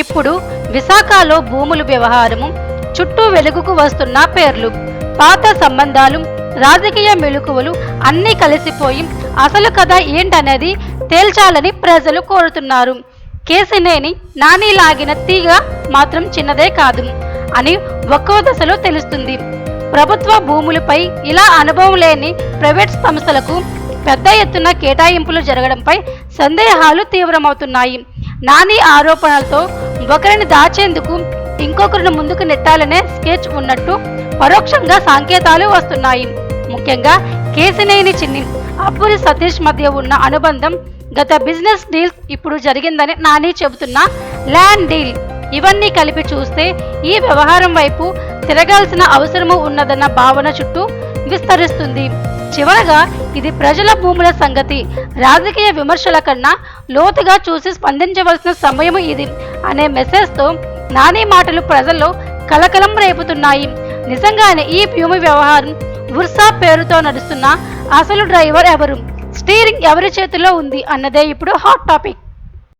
ఇప్పుడు విశాఖలో భూముల వ్యవహారము చుట్టూ వెలుగుకు వస్తున్న పేర్లు పాత సంబంధాలు రాజకీయ మెళుకువలు అన్నీ కలిసిపోయి అసలు కథ ఏంటనేది తేల్చాలని ప్రజలు కోరుతున్నారు. కేసినేని నాని లాగిన తీగ మాత్రం చిన్నదే కాదు అని ఒక్కో దశలో తెలుస్తుంది. ప్రభుత్వ భూములపై ఇలా అనుభవం లేని ప్రైవేట్ సంస్థలకు పెద్ద ఎత్తున కేటాయింపులు జరగడంపై సందేహాలు తీవ్రమవుతున్నాయి. నాని ఆరోపణలతో ఒకరిని దాచేందుకు ఇంకొకరిని ముందుకు నెట్టాలనే స్కెచ్ ఉన్నట్టు పరోక్షంగా సంకేతాలు వస్తున్నాయి. ముఖ్యంగా కేసినేని చిన్ని అబ్బురి సతీష్ మధ్య ఉన్న అనుబంధం గత బిజినెస్ డీల్స్ ఇప్పుడు జరిగిందని నాని చెబుతున్న ల్యాండ్ డీల్. ఇవన్నీ కలిపి చూస్తే ఈ వ్యవహారం వైపు తిరగాల్సిన అవసరము ఉన్నదన్న భావన చుట్టూ విస్తరిస్తుంది. చివరగా ఇది ప్రజల భూముల సంగతి. రాజకీయ విమర్శల కన్నా లోతుగా చూసి స్పందించవలసిన సమయం ఇది అనే మెసేజ్తో నాని మాటలు ప్రజల్లో కలకలం రేపుతున్నాయి. నిజంగానే ఈ భూమి వ్యవహారం ఉర్సా పేరుతో నడుస్తున్న అసలు డ్రైవర్ ఎవరు? స్టీరింగ్ ఎవరి చేతిలో ఉంది? అన్నదే ఇప్పుడు హాట్ టాపిక్